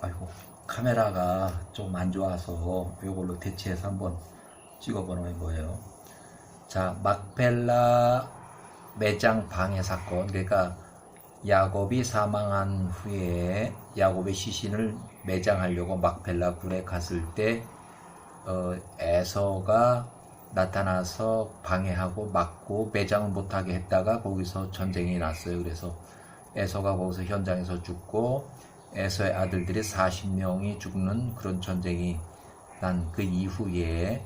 아이고 카메라가 좀 안 좋아서 이걸로 대체해서 한번 찍어보는 거예요. 자 막펠라 매장 방해 사건 그러니까 야곱이 사망한 후에 야곱의 시신을 매장하려고 막펠라 굴에 갔을 때 어, 에서가 나타나서 방해하고 막고 매장을 못하게 했다가 거기서 전쟁이 났어요. 그래서 에서가 거기서 현장에서 죽고 에서의 아들들이 40명이 죽는 그런 전쟁이 난 그 이후에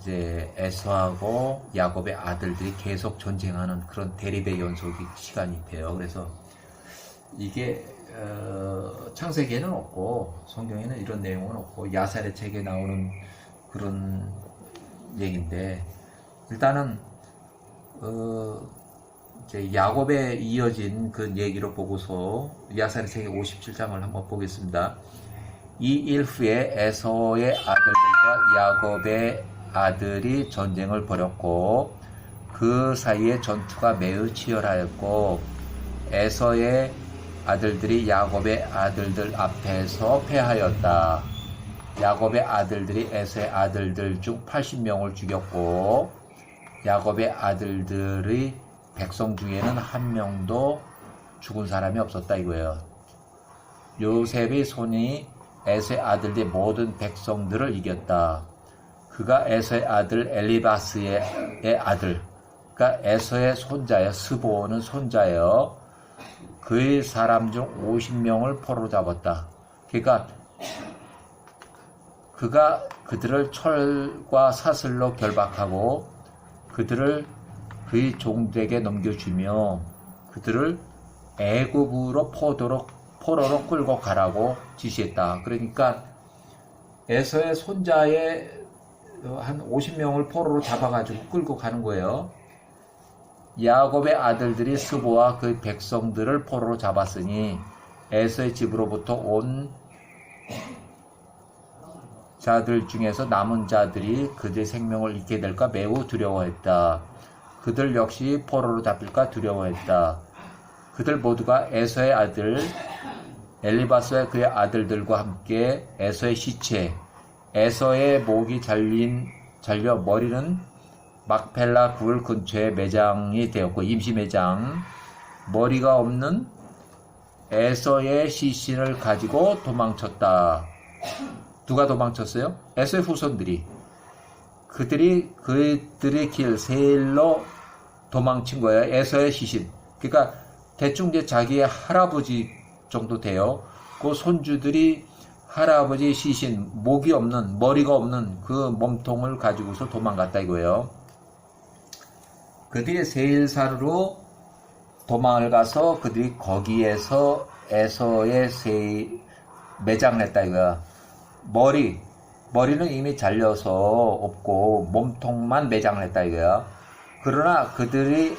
이제 에서하고 야곱의 아들들이 계속 전쟁하는 그런 대립의 연속이 시간이 돼요. 그래서 이게 어, 창세기에는 없고 성경에는 이런 내용은 없고 야살의 책에 나오는 그런 얘기인데 일단은 어, 야곱에 이어진 그 얘기로 보고서 야살의 책의 57장을 한번 보겠습니다. 이 일 후에 에서의 아들들과 야곱의 아들이 전쟁을 벌였고 그 사이에 전투가 매우 치열하였고 에서의 아들들이 야곱의 아들들 앞에서 패하였다. 야곱의 아들들이 에서의 아들들 중 80명을 죽였고 야곱의 아들들의 백성 중에는 한 명도 죽은 사람이 없었다 이거예요. 요셉의 손이 에서의 아들들의 모든 백성들을 이겼다. 그가 에서의 아들 엘리바스의 아들, 그러니까 에서의 손자여 스보는 손자여 그의 사람 중 50명을 포로 잡았다. 그러니까 그가 그들을 철과 사슬로 결박하고 그들을 그의 종들에게 넘겨주며 그들을 애굽으로 포도로 포로로 끌고 가라고 지시했다. 그러니까 에서의 손자의 한 50명을 포로로 잡아가지고 끌고 가는 거예요. 야곱의 아들들이 스보와 그 백성들을 포로로 잡았으니 에서의 집으로부터 온 자들 중에서 남은 자들이 그들의 생명을 잃게 될까 매우 두려워했다. 그들 역시 포로로 잡힐까 두려워했다. 그들 모두가 에서의 아들 엘리바스와 그의 아들들과 함께 에서의 시체, 에서의 목이 잘린 잘려 머리는 막펠라 굴 근처에 매장이 되었고 임시 매장 머리가 없는 에서의 시신을 가지고 도망쳤다. 누가 도망쳤어요? 에서의 후손들이 그들이 그들의 길 세일로 도망친 거예요. 에서의 시신. 그러니까 대충 이제 자기의 할아버지 정도 돼요. 그 손주들이 할아버지 시신, 목이 없는, 머리가 없는 그 몸통을 가지고서 도망갔다 이거예요. 그들이 세일사르로 도망을 가서 그들이 거기에서 에서의 세 매장을 했다 이거야. 머리, 머리는 이미 잘려서 없고 몸통만 매장을 했다 이거야. 그러나 그들이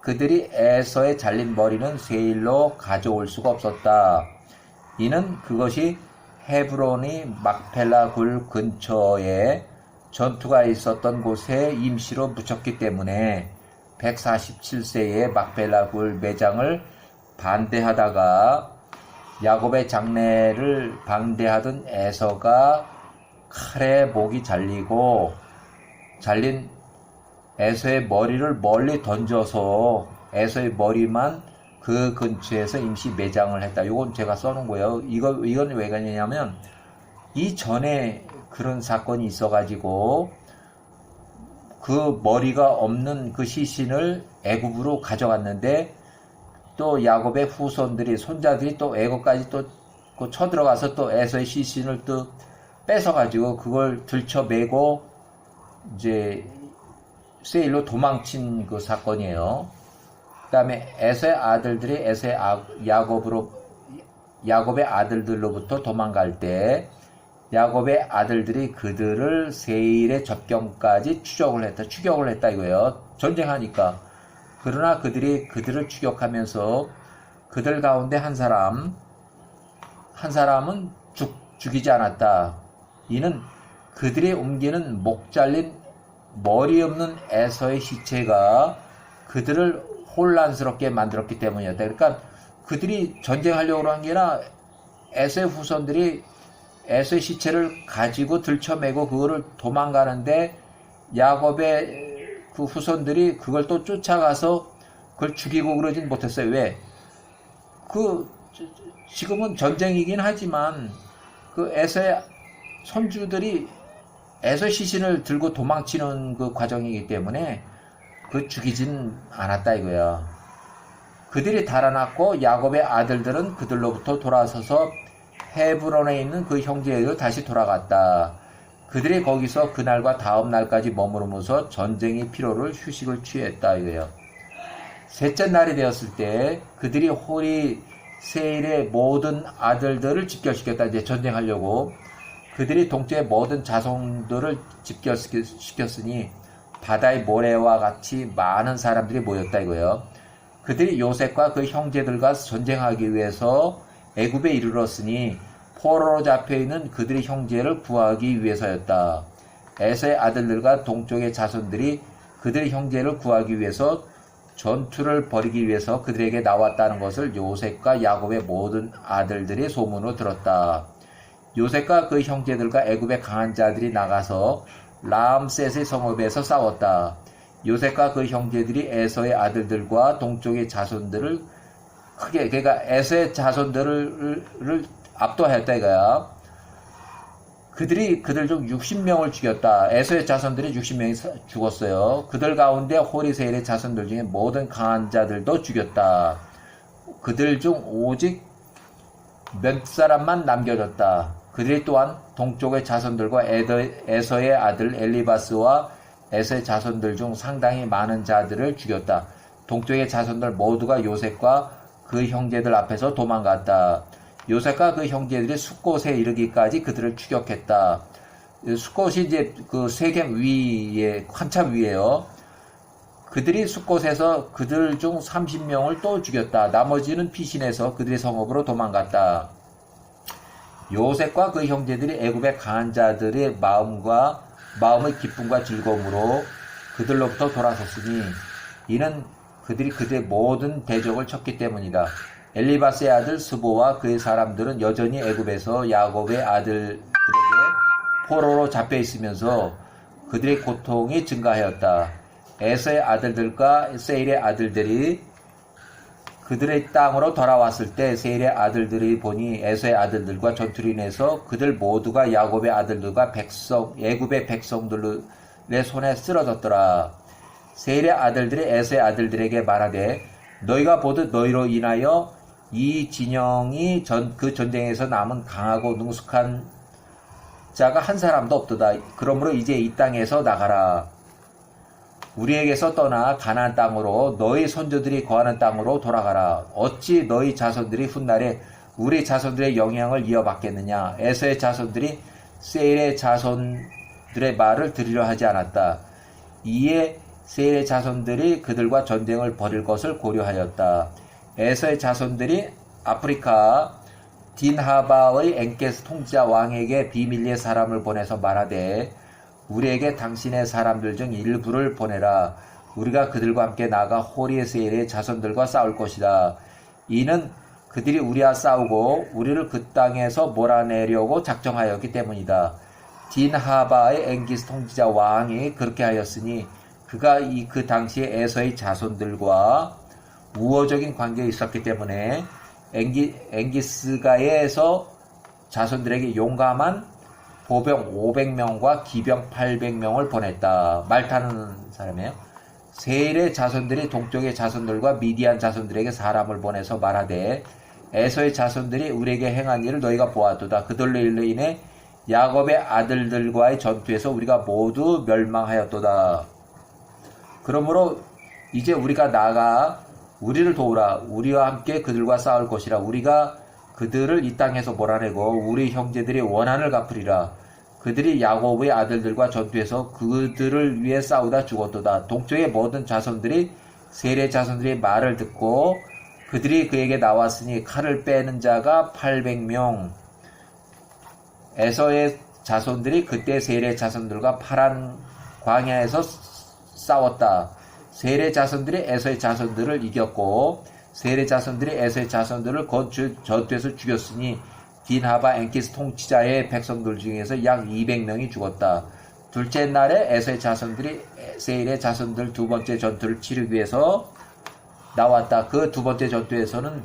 그들이 에서의 잘린 머리는 세일로 가져올 수가 없었다. 이는 그것이 헤브론이 막펠라 굴 근처에 전투가 있었던 곳에 임시로 묻혔기 때문에 147세의 막펠라 굴 매장을 반대하다가 야곱의 장례를 반대하던 에서가 칼에 목이 잘리고 잘린 에서의 머리를 멀리 던져서 에서의 머리만 그 근처에서 임시 매장을 했다. 이건 제가 써놓은 거예요. 이거 이건 왜 그러냐면 이 전에 그런 사건이 있어가지고 그 머리가 없는 그 시신을 애굽으로 가져갔는데 또 야곱의 후손들이 손자들이 또 애굽까지 또그 쳐들어가서 또 에서의 시신을 또 뺏어가지고 그걸 들쳐매고 이제 세일로 도망친 그 사건이에요. 그 다음에 에서의 아들들이 에서의 아, 야곱으로 야곱의 아들들로부터 도망갈 때 야곱의 아들들이 그들을 세일의 접경까지 추적을 했다. 추격을 했다 이거예요. 전쟁하니까. 그러나 그들이 그들을 추격하면서 그들 가운데 한 사람 한 사람은 죽, 죽이지 않았다. 이는 그들이 옮기는 목 잘린 머리 없는 에서의 시체가 그들을 혼란스럽게 만들었기 때문이었다. 그러니까 그들이 전쟁하려고 한게 아니라 에서의 후손들이 에서의 시체를 가지고 들쳐매고 그거를 도망가는데 야곱의 그 후손들이 그걸 또 쫓아가서 그걸 죽이고 그러진 못했어요. 왜? 그 지금은 전쟁이긴 하지만 그 에서의 손주들이 에서 시신을 들고 도망치는 그 과정이기 때문에 그 죽이진 않았다 이거야. 그들이 달아났고 야곱의 아들들은 그들로부터 돌아서서 헤브론에 있는 그 형제에게로 다시 돌아갔다. 그들이 거기서 그날과 다음 날까지 머무르면서 전쟁이 필요를 휴식을 취했다 이거예요. 셋째 날이 되었을 때 그들이 호리 세일의 모든 아들들을 집결시켰다. 이제 전쟁하려고 그들이 동쪽의 모든 자손들을 집결시켰으니 바다의 모래와 같이 많은 사람들이 모였다 이거예요. 그들이 요셉과 그 형제들과 전쟁하기 위해서 애굽에 이르렀으니 포로로 잡혀 있는 그들의 형제를 구하기 위해서였다. 에서의 아들들과 동쪽의 자손들이 그들의 형제를 구하기 위해서 전투를 벌이기 위해서 그들에게 나왔다는 것을 요셉과 야곱의 모든 아들들이 소문으로 들었다. 요셉과 그 형제들과 애굽의 강한 자들이 나가서 람셋의 성읍에서 싸웠다. 요셉과 그 형제들이 에서의 아들들과 동쪽의 자손들을 크게 그러니까 에서의 자손들을 를 압도하였다 이거야. 그들이 그들 중 60명을 죽였다. 에서의 자손들이 60명이 죽었어요. 그들 가운데 호리세일의 자손들 중에 모든 강한 자들도 죽였다. 그들 중 오직 몇 사람만 남겨졌다. 그들이 또한 동쪽의 자손들과 에서의 아들 엘리바스와 에서의 자손들 중 상당히 많은 자들을 죽였다. 동쪽의 자손들 모두가 요셉과 그 형제들 앞에서 도망갔다. 요셉과 그 형제들이 숫곳에 이르기까지 그들을 추격했다. 숫곳이 이제 그 세겜 위에 한참 위에요. 그들이 숫곳에서 그들 중 30명을 또 죽였다. 나머지는 피신해서 그들의 성읍으로 도망갔다. 요셉과 그 형제들이 애굽의 강한 자들의 마음과 마음의 기쁨과 즐거움으로 그들로부터 돌아섰으니 이는 그들이 그들의 모든 대적을 쳤기 때문이다. 엘리바스의 아들 스보와 그의 사람들은 여전히 애굽에서 야곱의 아들들에게 포로로 잡혀 있으면서 그들의 고통이 증가하였다. 에서의 아들들과 세일의 아들들이 그들의 땅으로 돌아왔을 때 세일의 아들들이 보니 에서의 아들들과 전투로 인해서 그들 모두가 야곱의 아들들과 백성 애굽의 백성들의 손에 쓰러졌더라. 세일의 아들들이 에서의 아들들에게 말하되 너희가 보듯 너희로 인하여 이 진영이 전, 그 전쟁에서 남은 강하고 능숙한 자가 한 사람도 없도다. 그러므로 이제 이 땅에서 나가라. 우리에게서 떠나 가나안 땅으로 너희 선조들이 거하는 땅으로 돌아가라. 어찌 너희 자손들이 훗날에 우리 자손들의 영향을 이어받겠느냐? 에서의 자손들이 세일의 자손들의 말을 들으려 하지 않았다. 이에 세일의 자손들이 그들과 전쟁을 벌일 것을 고려하였다. 에서의 자손들이 아프리카 딘하바의 엥케스 통치자 왕에게 비밀리의 사람을 보내서 말하되 우리에게 당신의 사람들 중 일부를 보내라. 우리가 그들과 함께 나가 호리에세일의 자손들과 싸울 것이다. 이는 그들이 우리와 싸우고 우리를 그 땅에서 몰아내려고 작정하였기 때문이다. 딘하바의 엥기스 통치자 왕이 그렇게 하였으니 그가 이 그 당시에 에서의 자손들과 우호적인 관계에 있었기 때문에 엥기, 엥기스가에서 자손들에게 용감한 보병 500명과 기병 800명을 보냈다. 말 타는 사람이에요. 세일의 자손들이 동쪽의 자손들과 미디안 자손들에게 사람을 보내서 말하되 에서의 자손들이 우리에게 행한 일을 너희가 보았도다. 그들로 인해 야곱의 아들들과의 전투에서 우리가 모두 멸망하였도다. 그러므로 이제 우리가 나가 우리를 도우라. 우리와 함께 그들과 싸울 것이라. 우리가 그들을 이 땅에서 몰아내고 우리 형제들이 원한을 갚으리라. 그들이 야곱의 아들들과 전투에서 그들을 위해 싸우다 죽었도다. 동쪽의 모든 자손들이 세례 자손들의 말을 듣고 그들이 그에게 나왔으니 칼을 빼는 자가 800명. 에서의 자손들이 그때 세례 자손들과 파란 광야에서 싸웠다. 세례 자손들이 에서의 자손들을 이겼고 세례 자손들이 에서의 자손들을 건축 전투에서 죽였으니 딘하바 앵키스 통치자의 백성들 중에서 약 200명이 죽었다. 둘째 날에 에서의 자손들이 세일의 자손들 두 번째 전투를 치르기 위해서 나왔다. 그 두 번째 전투에서는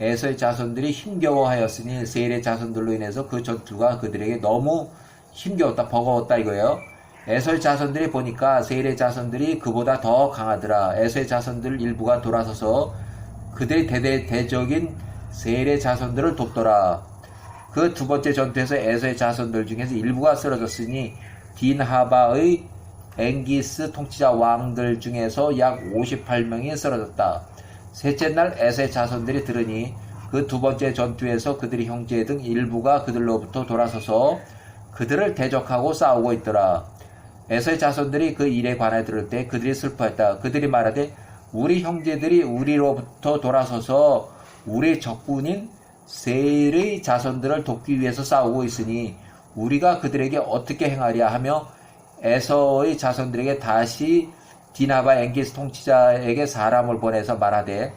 에서의 자손들이 힘겨워하였으니 세일의 자손들로 인해서 그 전투가 그들에게 너무 힘겨웠다, 버거웠다 이거예요. 에서의 자손들이 보니까 세일의 자손들이 그보다 더 강하더라. 에서의 자손들 일부가 돌아서서 그들의 대대 대적인 세일의 자손들을 돕더라. 그 두 번째 전투에서 에서의 자손들 중에서 일부가 쓰러졌으니 딘하바의 앵기스 통치자 왕들 중에서 약 58명이 쓰러졌다. 셋째 날 에서의 자손들이 들으니 그 두 번째 전투에서 그들의 형제 등 일부가 그들로부터 돌아서서 그들을 대적하고 싸우고 있더라. 에서의 자손들이 그 일에 관해 들을 때 그들이 슬퍼했다. 그들이 말하되 우리 형제들이 우리로부터 돌아서서 우리 적군인 세일의 자손들을 돕기 위해서 싸우고 있으니 우리가 그들에게 어떻게 행하랴 하며 에서의 자손들에게 다시 디나바 앵기스 통치자에게 사람을 보내서 말하되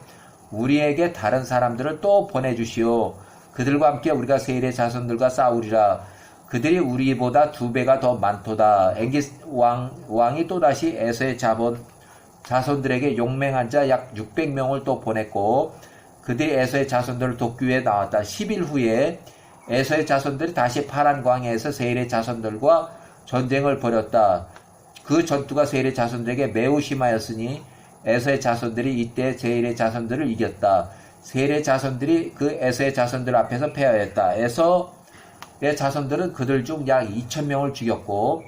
우리에게 다른 사람들을 또 보내주시오. 그들과 함께 우리가 세일의 자손들과 싸우리라. 그들이 우리보다 두 배가 더 많도다. 앵기스 왕, 왕이 또다시 에서의 자본, 자손들에게 용맹한 자 약 600명을 또 보냈고 그들이 에서의 자손들을 돕기 위해 나왔다. 10일 후에 에서의 자손들이 다시 파란 광야에서 세일의 자손들과 전쟁을 벌였다. 그 전투가 세일의 자손들에게 매우 심하였으니 에서의 자손들이 이때 세일의 자손들을 이겼다. 세일의 자손들이 그 에서의 자손들 앞에서 패하였다. 에서의 자손들은 그들 중 약 2천 명을 죽였고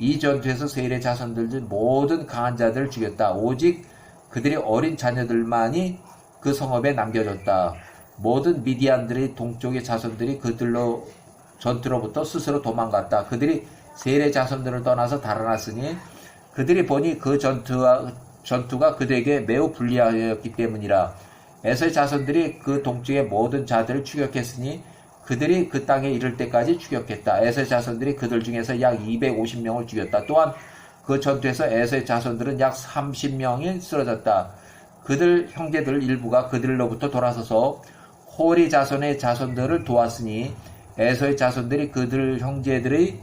이 전투에서 세일의 자손들 모든 강한 자들을 죽였다. 오직 그들이 어린 자녀들만이 그 성읍에 남겨졌다. 모든 미디안들의 동쪽의 자손들이 그들로 전투로부터 스스로 도망갔다. 그들이 세일의 자손들을 떠나서 달아났으니 그들이 보니 그 전투와 전투가 그들에게 매우 불리하였기 때문이라. 에서의 자손들이 그 동쪽의 모든 자들을 추격했으니 그들이 그 땅에 이를 때까지 추격했다. 에서의 자손들이 그들 중에서 약 250명을 죽였다. 또한 그 전투에서 에서의 자손들은 약 30명이 쓰러졌다. 그들 형제들 일부가 그들로부터 돌아서서 호리 자손의 자손들을 도왔으니 에서의 자손들이 그들 형제들의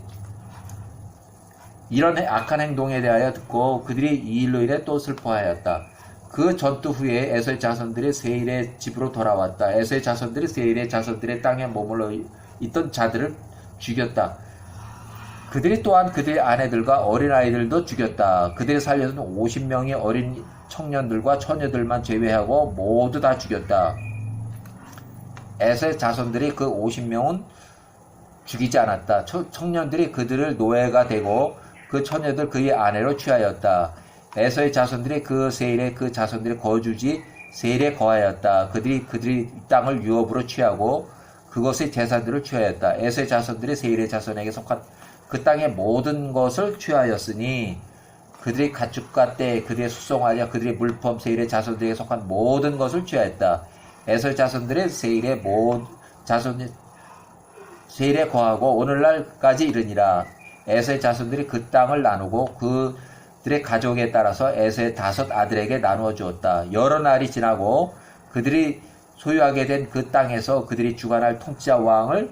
이런 악한 행동에 대하여 듣고 그들이 이 일로 인해 또 슬퍼하였다. 그 전투 후에 에서의 자손들이 세일의 집으로 돌아왔다. 에서의 자손들이 세일의 자손들의 땅에 머물러 있던 자들을 죽였다. 그들이 또한 그들의 아내들과 어린아이들도 죽였다. 그들이 살려준 50명의 어린 청년들과 처녀들만 제외하고 모두 다 죽였다. 에서의 자손들이 그 50명은 죽이지 않았다. 청년들이 그들을 노예가 되고 그 처녀들 그의 아내로 취하였다. 에서의 자손들이 그 세일의 그 자손들의 거주지 세일에 거하였다. 그들이 그들이 땅을 유업으로 취하고 그것의 재산들을 취하였다. 에서의 자손들이 세일의 자손에게 속한 그 땅의 모든 것을 취하였으니 그들이 가축과 때 그들의 수송하여 그들의 물품 세일의 자손들에게 속한 모든 것을 취하였다. 에서의 자손들의 세일의 모든 자손 세일에 거하고 오늘날까지 이르니라. 에서의 자손들이 그 땅을 나누고 그들의 가족에 따라서 에서의 다섯 아들에게 나누어 주었다. 여러 날이 지나고 그들이 소유하게 된 그 땅에서 그들이 주관할 통치자 왕을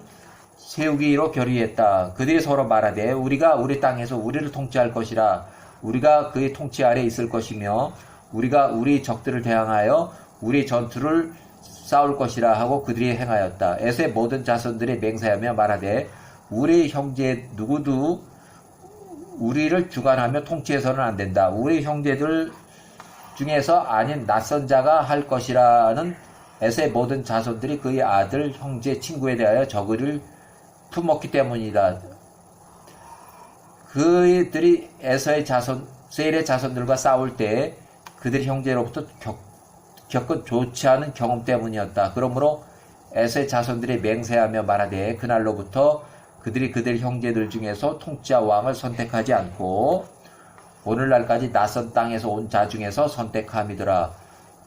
세우기로 결의했다. 그들이 서로 말하되 우리가 우리 땅에서 우리를 통치할 것이라 우리가 그의 통치 아래 있을 것이며 우리가 우리 적들을 대항하여 우리 전투를 싸울 것이라 하고 그들이 행하였다. 에서의 모든 자손들이 맹세하며 말하되 우리 형제 누구도 우리를 주관하며 통치해서는 안 된다. 우리 형제들 중에서 아닌 낯선 자가 할 것이라는 에서의 모든 자손들이 그의 아들, 형제, 친구에 대하여 적의를 품었기 때문이다. 그들이 에서의 자손, 세일의 자손들과 싸울 때 그들의 형제로부터 겪, 겪은 좋지 않은 경험 때문이었다. 그러므로 에서의 자손들이 맹세하며 말하되 그날로부터 그들이 그들 형제들 중에서 통치자 왕을 선택하지 않고 오늘날까지 낯선 땅에서 온 자 중에서 선택함이더라.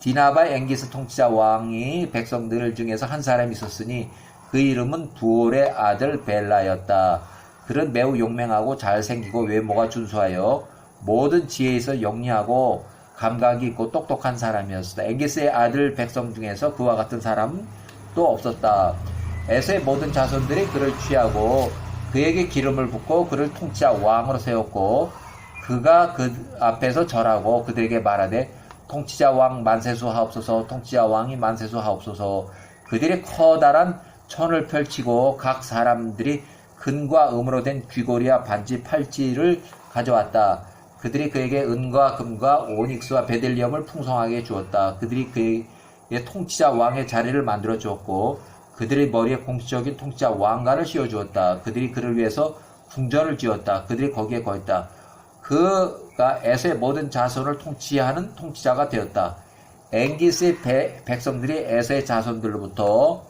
디나바 앵기스 통치자 왕이 백성들 중에서 한 사람이 있었으니 그 이름은 부올의 아들 벨라였다. 그는 매우 용맹하고 잘생기고 외모가 준수하여 모든 지혜에서 영리하고 감각이 있고 똑똑한 사람이었다. 앵기스의 아들 백성 중에서 그와 같은 사람은 또 없었다. 에서의 모든 자손들이 그를 취하고 그에게 기름을 붓고 그를 통치자 왕으로 세웠고 그가 그 앞에서 절하고 그들에게 말하되 통치자 왕 만세수 하옵소서 통치자 왕이 만세수 하옵소서 그들이 커다란 천을 펼치고 각 사람들이 금과 음으로 된 귀고리와 반지 팔찌를 가져왔다. 그들이 그에게 은과 금과 오닉스와 베델리엄을 풍성하게 주었다. 그들이 그에게 통치자 왕의 자리를 만들어 주었고 그들의 머리에 공식적인 통치자 왕관을 씌워 주었다. 그들이 그를 위해서 궁전을 지었다. 그들이 거기에 거했다. 그가 에서의 모든 자손을 통치하는 통치자가 되었다. 앵기스의 배- 백성들이 에서의 자손들로부터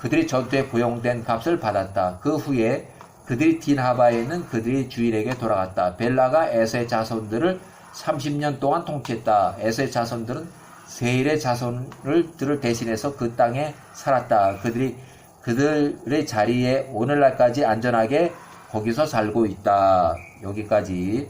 그들이 전투에 고용된 값을 받았다. 그 후에 그들이 딘하바에 있는 그들의 주인에게 돌아갔다. 벨라가 에서의 자손들을 30년 동안 통치했다. 에서의 자손들은 세일의 자손을 들을 대신해서 그 땅에 살았다. 그들이 그들의 자리에 오늘날까지 안전하게 거기서 살고 있다. 여기까지